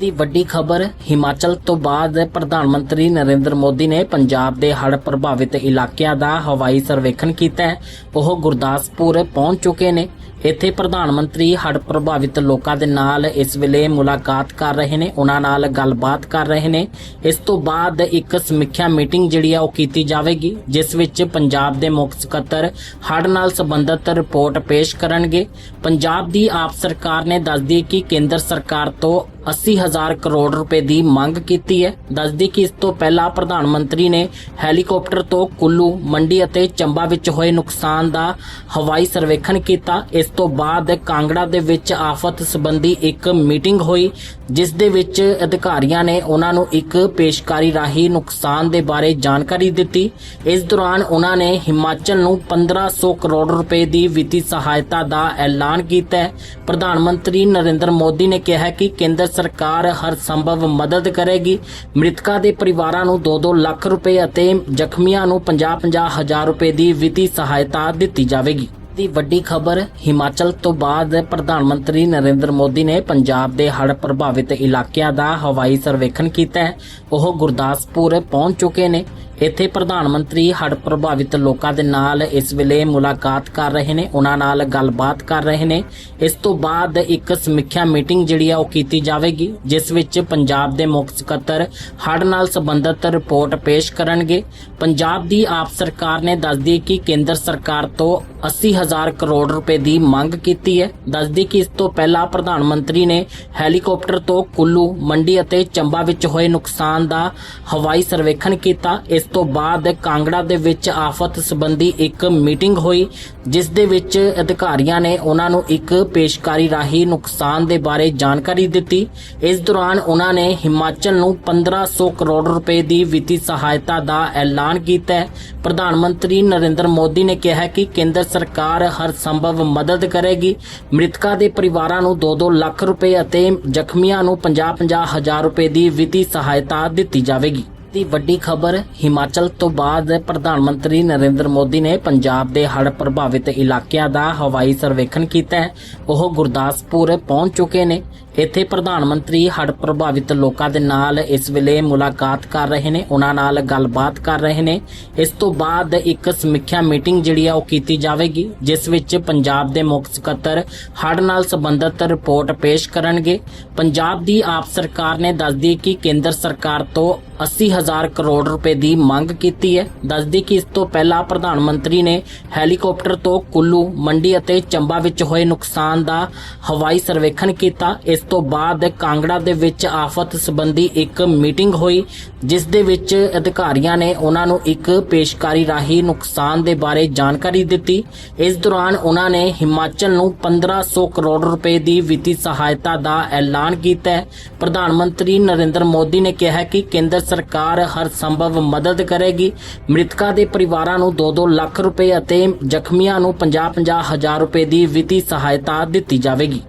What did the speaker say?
ਦੀ ਵੱਡੀ ਖਬਰ, ਹਿਮਾਚਲ ਤੋਂ ਬਾਅਦ ਪ੍ਰਧਾਨ ਮੰਤਰੀ ਨਰਿੰਦਰ ਮੋਦੀ ਨੇ ਪੰਜਾਬ ਦੇ ਹੜ੍ਹ ਪ੍ਰਭਾਵਿਤ ਇਲਾਕਿਆਂ ਦਾ ਹਵਾਈ ਸਰਵੇਖਣ ਕੀਤਾ ਹੈ। ਉਹ ਗੁਰਦਾਸਪੁਰ ਪਹੁੰਚ ਚੁੱਕੇ ਨੇ। ਇੱਥੇ ਪ੍ਰਧਾਨ ਮੰਤਰੀ ਹੜ੍ਹ ਪ੍ਰਭਾਵਿਤ ਲੋਕਾਂ ਦੇ ਨਾਲ ਇਸ ਵੇਲੇ ਮੁਲਾਕਾਤ ਕਰ ਰਹੇ ਨੇ। ਉਹਨਾਂ ਨਾਲ ਗੱਲਬਾਤ ਕਰ ਰਹੇ ਨੇ। ਇਸ ਤੋਂ ਬਾਅਦ ਇੱਕ ਸਮੀਖਿਆ ਮੀਟਿੰਗ ਜਿਹੜੀ ਆ ਉਹ ਕੀਤੀ ਜਾਵੇਗੀ, ਜਿਸ ਵਿੱਚ ਪੰਜਾਬ ਦੇ ਮੁੱਖ ਸਕੱਤਰ ਹੜ੍ਹ ਨਾਲ ਸੰਬੰਧਿਤ ਰਿਪੋਰਟ ਪੇਸ਼ ਕਰਨਗੇ। ਪੰਜਾਬ ਦੀ ਆਪ ਸਰਕਾਰ ਨੇ ਦੱਸਦੀ ਕਿ ਕੇਂਦਰ ਸਰਕਾਰ ਤੋਂ 80000 ਕਰੋੜ ਰੁਪਏ ਦੀ ਮੰਗ ਕੀਤੀ ਹੈ। ਦੱਸਦੀ ਕਿ ਇਸ ਤੋਂ ਪਹਿਲਾਂ ਪ੍ਰਧਾਨ ਮੰਤਰੀ ਨੇ ਹੈਲੀਕਾਪਟਰ ਤੋਂ ਕੁੱਲੂ, ਮੰਡੀ ਅਤੇ ਚੰਬਾ ਵਿੱਚ ਹੋਏ ਨੁਕਸਾਨ ਦਾ ਹਵਾਈ ਸਰਵੇਖਣ ਕੀਤਾ। ਇਸ ਤੋਂ ਬਾਅਦ ਕਾਂਗੜਾ ਦੇ ਵਿੱਚ ਆਫਤ ਸੰਬੰਧੀ ਇੱਕ ਮੀਟਿੰਗ ਹੋਈ, ਜਿਸ ਦੇ ਵਿੱਚ ਅਧਿਕਾਰੀਆਂ ਨੇ ਉਹਨਾਂ ਨੂੰ ਇੱਕ ਪੇਸ਼ਕਾਰੀ ਰਾਹੀਂ ਨੁਕਸਾਨ ਦੇ ਬਾਰੇ ਜਾਣਕਾਰੀ ਦਿੱਤੀ। ਇਸ ਦੌਰਾਨ ਉਹਨਾਂ ਨੇ ਹਿਮਾਚਲ ਨੂੰ 1500 ਕਰੋੜ ਰੁਪਏ ਦੀ ਵਿੱਤੀ ਸਹਾਇਤਾ ਦਾ ਐਲਾਨ ਕੀਤਾ ਪ੍ਰਧਾਨ ਮੰਤਰੀ ਨਰਿੰਦਰ ਮੋਦੀ ਨੇ ਕਿਹਾ ਕਿ ਕੇਂਦਰ ਸਰਕਾਰ ਹਰ ਸੰਭਵ ਮਦਦ ਕਰੇਗੀ। ਮ੍ਰਿਤਕਾਂ ਦੇ ਪਰਿਵਾਰਾਂ ਨੂੰ 2-2 ਲੱਖ ਰੁਪਏ ਅਤੇ ਜ਼ਖਮੀਆਂ ਨੂੰ 50-50 ਹਜ਼ਾਰ ਰੁਪਏ ਦੀ ਵਿੱਤੀ ਸਹਾਇਤਾ ਦਿੱਤੀ ਜਾਵੇਗੀ। ਦੀ ਵੱਡੀ ਖਬਰ, ਹਿਮਾਚਲ ਤੋਂ ਬਾਅਦ ਪ੍ਰਧਾਨ ਮੰਤਰੀ ਨਰਿੰਦਰ ਮੋਦੀ ਨੇ ਪੰਜਾਬ ਦੇ ਹੜ੍ਹ ਪ੍ਰਭਾਵਿਤ ਇਲਾਕਿਆਂ ਦਾ ਹਵਾਈ ਸਰਵੇਖਣ ਕੀਤਾ ਹੈ। ਉਹ ਗੁਰਦਾਸਪੁਰ ਪਹੁੰਚ ਚੁੱਕੇ ਨੇ। ਇੱਥੇ ਪ੍ਰਧਾਨ ਮੰਤਰੀ ਹੜ੍ਹ ਪ੍ਰਭਾਵਿਤ ਲੋਕਾਂ ਦੇ ਨਾਲ ਇਸ ਵੇਲੇ ਮੁਲਾਕਾਤ ਕਰ ਰਹੇ ਨੇ, ਉਹਨਾਂ ਨਾਲ ਗੱਲਬਾਤ ਕਰ ਰਹੇ ਨੇ। ਇਸ ਤੋਂ ਬਾਅਦ ਇੱਕ ਸਮੀਖਿਆ ਮੀਟਿੰਗ ਜਿਹੜੀ ਆ ਉਹ ਕੀਤੀ ਜਾਵੇਗੀ, ਜਿਸ ਵਿੱਚ ਪੰਜਾਬ ਦੇ ਮੁੱਖ ਸਕੱਤਰ ਹੜ੍ਹ ਨਾਲ ਸੰਬੰਧਿਤ ਰਿਪੋਰਟ ਪੇਸ਼ ਕਰਨਗੇ। ਪੰਜਾਬ ਦੀ ਆਪ ਸਰਕਾਰ ਨੇ ਦੱਸਦੀ ਕਿ ਕੇਂਦਰ ਸਰਕਾਰ ਤੋਂ 80000 ਕਰੋੜ ਰੁਪਏ ਦੀ ਮੰਗ ਕੀਤੀ ਹੈ। ਦੱਸਦੀ ਕਿ ਇਸ ਤੋਂ ਪਹਿਲਾਂ ਪ੍ਰਧਾਨ ਮੰਤਰੀ ਨੇ ਹੈਲੀਕਾਪਟਰ ਤੋਂ ਕੁੱਲੂ, ਮੰਡੀ ਅਤੇ ਚੰਬਾ ਵਿੱਚ ਹੋਏ ਨੁਕਸਾਨ ਦਾ ਹਵਾਈ ਸਰਵੇਖਣ ਕੀਤਾ। ਇਸ ਤੋਂ ਬਾਅਦ ਕਾਂਗੜਾ ਦੇ ਵਿੱਚ ਆਫਤ ਸੰਬੰਧੀ ਇੱਕ ਮੀਟਿੰਗ ਹੋਈ, ਜਿਸ ਦੇ ਵਿੱਚ ਅਧਿਕਾਰੀਆਂ ਨੇ ਉਹਨਾਂ ਨੂੰ ਇੱਕ ਪੇਸ਼ਕਾਰੀ ਰਾਹੀਂ ਨੁਕਸਾਨ ਦੇ ਬਾਰੇ ਜਾਣਕਾਰੀ ਦਿੱਤੀ। ਇਸ ਦੌਰਾਨ ਉਹਨਾਂ ਨੇ ਹਿਮਾਚਲ ਨੂੰ 1500 ਕਰੋੜ ਰੁਪਏ ਦੀ ਵਿੱਤੀ ਸਹਾਇਤਾ ਦਾ ਐਲਾਨ ਕੀਤਾ ਹੈ। ਪ੍ਰਧਾਨ ਮੰਤਰੀ ਨਰਿੰਦਰ ਮੋਦੀ ਨੇ ਕਿਹਾ ਕਿ ਕੇਂਦਰ ਸਰਕਾਰ ਹਰ ਸੰਭਵ ਮਦਦ ਕਰੇਗੀ। ਮ੍ਰਿਤਕਾਂ ਦੇ ਪਰਿਵਾਰਾਂ ਨੂੰ 2-2 ਲੱਖ ਰੁਪਏ ਅਤੇ ਜ਼ਖਮੀਆਂ ਨੂੰ 50-50 ਹਜ਼ਾਰ ਰੁਪਏ ਦੀ ਵਿੱਤੀ ਸਹਾਇਤਾ ਦਿੱਤੀ ਜਾਵੇਗੀ। ਦੀ ਵੱਡੀ ਖਬਰ, ਹਿਮਾਚਲ ਤੋਂ ਬਾਅਦ ਪ੍ਰਧਾਨ ਮੰਤਰੀ ਨਰਿੰਦਰ ਮੋਦੀ ਨੇ ਪੰਜਾਬ ਦੇ ਹੜ੍ਹ ਪ੍ਰਭਾਵਿਤ ਇਲਾਕਿਆਂ ਦਾ ਹਵਾਈ ਸਰਵੇਖਣ ਕੀਤਾ ਹੈ। ਉਹ ਗੁਰਦਾਸਪੁਰ ਪਹੁੰਚ ਚੁੱਕੇ ਨੇ। ਇੱਥੇ ਪ੍ਰਧਾਨ ਮੰਤਰੀ ਹੜ੍ਹ ਪ੍ਰਭਾਵਿਤ ਲੋਕਾਂ ਦੇ ਨਾਲ ਇਸ ਵੇਲੇ ਮੁਲਾਕਾਤ ਕਰ ਰਹੇ ਨੇ, ਉਹਨਾਂ ਨਾਲ ਗੱਲਬਾਤ ਕਰ ਰਹੇ ਨੇ। ਇਸ ਤੋਂ ਬਾਅਦ ਇੱਕ ਸਮੀਖਿਆ ਮੀਟਿੰਗ ਜਿਹੜੀ ਆ ਉਹ ਕੀਤੀ ਜਾਵੇਗੀ, ਜਿਸ ਵਿੱਚ ਪੰਜਾਬ ਦੇ ਮੁੱਖ ਸਕੱਤਰ ਹੜ੍ਹ ਨਾਲ ਸੰਬੰਧਿਤ ਰਿਪੋਰਟ ਪੇਸ਼ ਕਰਨਗੇ। ਪੰਜਾਬ ਦੀ ਆਪ ਸਰਕਾਰ ਨੇ ਦੱਸਦੀ ਕਿ ਕੇਂਦਰ ਸਰਕਾਰ ਤੋਂ 80000 ਕਰੋੜ ਰੁਪਏ ਦੀ ਮੰਗ ਕੀਤੀ ਹੈ। ਦੱਸਦੀ ਕਿ ਇਸ ਤੋਂ ਪਹਿਲਾਂ ਪ੍ਰਧਾਨ ਮੰਤਰੀ ਨੇ ਹੈਲੀਕਾਪਟਰ ਤੋਂ ਕੁੱਲੂ, ਮੰਡੀ ਅਤੇ ਚੰਬਾ ਵਿੱਚ ਹੋਏ ਨੁਕਸਾਨ ਦਾ ਹਵਾਈ ਸਰਵੇਖਣ ਕੀਤਾ। ਇਸ ਤੋਂ ਬਾਅਦ ਕਾਂਗੜਾ ਦੇ ਵਿੱਚ ਆਫਤ ਸੰਬੰਧੀ ਇੱਕ ਮੀਟਿੰਗ ਹੋਈ, ਜਿਸ ਦੇ ਵਿੱਚ ਅਧਿਕਾਰੀਆਂ ਨੇ ਉਹਨਾਂ ਨੂੰ ਇੱਕ ਪੇਸ਼ਕਾਰੀ ਰਾਹੀਂ ਨੁਕਸਾਨ ਦੇ ਬਾਰੇ ਜਾਣਕਾਰੀ ਦਿੱਤੀ। ਇਸ ਦੌਰਾਨ ਉਹਨਾਂ ਨੇ ਹਿਮਾਚਲ ਨੂੰ 1500 ਕਰੋੜ ਰੁਪਏ ਦੀ ਵਿੱਤੀ ਸਹਾਇਤਾ ਦਾ ਐਲਾਨ ਕੀਤਾ ਹੈ। ਪ੍ਰਧਾਨ ਮੰਤਰੀ ਨਰਿੰਦਰ ਮੋਦੀ ਨੇ ਕਿਹਾ ਕਿ ਕੇਂਦਰ ਸਰਕਾਰ ਹਰ ਸੰਭਵ ਮਦਦ ਕਰੇਗੀ। ਮ੍ਰਿਤਕਾਂ ਦੇ ਪਰਿਵਾਰਾਂ ਨੂੰ 2-2 ਲੱਖ ਰੁਪਏ ਅਤੇ ਜ਼ਖਮੀਆਂ ਨੂੰ 50-50 ਹਜ਼ਾਰ ਰੁਪਏ ਦੀ ਵਿੱਤੀ ਸਹਾਇਤਾ ਦਿੱਤੀ ਜਾਵੇਗੀ।